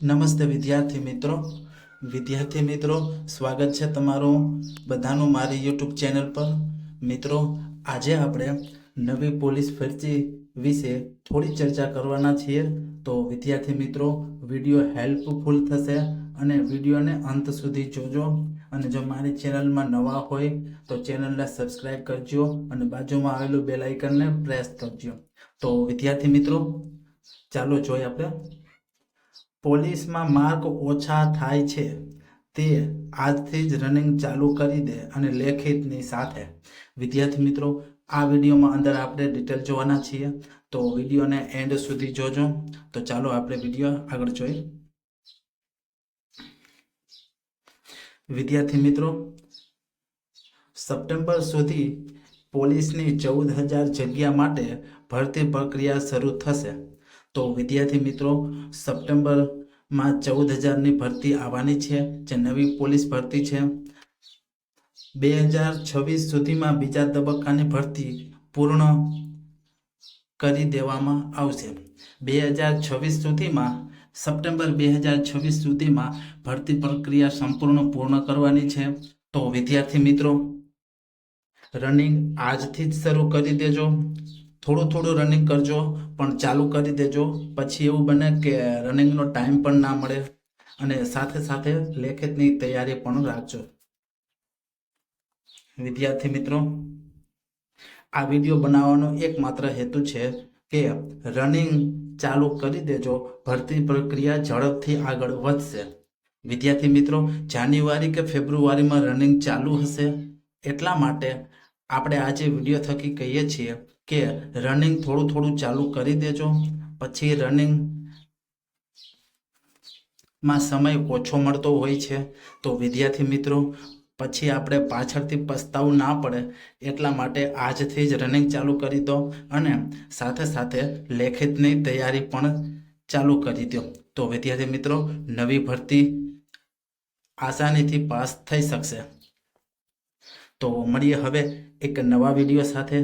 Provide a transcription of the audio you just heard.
નમસ્તે વિદ્યાર્થી મિત્રો. વિદ્યાર્થી મિત્રો, સ્વાગત છે તમારું બધાનું મારી યુટ્યુબ ચેનલ પર. મિત્રો, આજે આપણે નવી પોલીસ ભરતી વિશે થોડી ચર્ચા કરવાના છીએ. તો વિદ્યાર્થી મિત્રો, વીડિયો હેલ્પફુલ થશે અને વિડીયોને અંત સુધી જોજો. અને જો મારી ચેનલમાં નવા હોય, તો ચેનલને સબસ્ક્રાઇબ કરજો અને બાજુમાં આવેલું બેલ પ્રેસ કરજો. તો વિદ્યાર્થી મિત્રો, ચાલો જોઈએ આપણે પોલીસમાં માર્ક ઓછા થાય છે, તે આજથી જ રનિંગ ચાલુ કરી દે અને લેખિતની સાથે. વિદ્યાર્થી મિત્રો, આ વિડીયોમાં અંદર આપણે ડિટેલ જોવાના છીએ, તો વિડીયોને એન્ડ સુધી જોજો. તો ચાલો આપણે વીડિયો આગળ જોઈએ વિદ્યાર્થી મિત્રો, સપ્ટેમ્બર સુધી પોલીસની ચૌદ હજાર જગ્યા માટે ભરતી પ્રક્રિયા શરૂ થશે. તો વિદ્યાર્થી મિત્રો, સપ્ટેમ્બરમાં ચૌદ હજારની ભરતી આવવાની છે, જે નવી પોલીસ ભરતી છે. બે હજાર છવ્વીસ સુધીમાં બીજા તબક્કાની ભરતી પૂર્ણ કરી દેવામાં આવશે. બે હજાર છવ્વીસ સુધીમાં, સપ્ટેમ્બર બે હજાર છવ્વીસ સુધીમાં ભરતી પ્રક્રિયા સંપૂર્ણ પૂર્ણ કરવાની છે. તો વિદ્યાર્થી મિત્રો, રનિંગ આજથી જ શરૂ કરી દેજો. થોડું થોડું રનિંગ કરજો, પણ ચાલુ કરી દેજો. પછી એવું બને કે રનિંગનો ટાઈમ પણ ના મળે. અને સાથે સાથે લેખિતની તૈયારી પણ રાખજો. વિદ્યાર્થી મિત્રો, આ વીડિયો બનાવવાનો એકમાત્ર હેતુ છે કે રનિંગ ચાલુ કરી દેજો. ભરતી પ્રક્રિયા ઝડપથી આગળ વધશે. વિદ્યાર્થી મિત્રો, જાન્યુઆરી કે ફેબ્રુઆરીમાં રનિંગ ચાલુ હશે? એટલા માટે આપણે આજે વીડિયો થકી કહીએ છીએ કે રનિંગ થોડું થોડું ચાલુ કરી દેજો. પછી રનિંગમાં સમય ઓછો મળતો હોય છે. તો વિદ્યાર્થી મિત્રો, પછી આપણે પાછળથી પસ્તાવું ના પડે એટલા માટે આજથી જ રનિંગ ચાલુ કરી દો અને સાથે સાથે લેખિતની તૈયારી પણ ચાલુ કરી દો. તો વિદ્યાર્થી મિત્રો, નવી ભરતી આસાનીથી પાસ થઈ શકશે. તો મળીએ હવે એક નવા વીડિયો સાથે.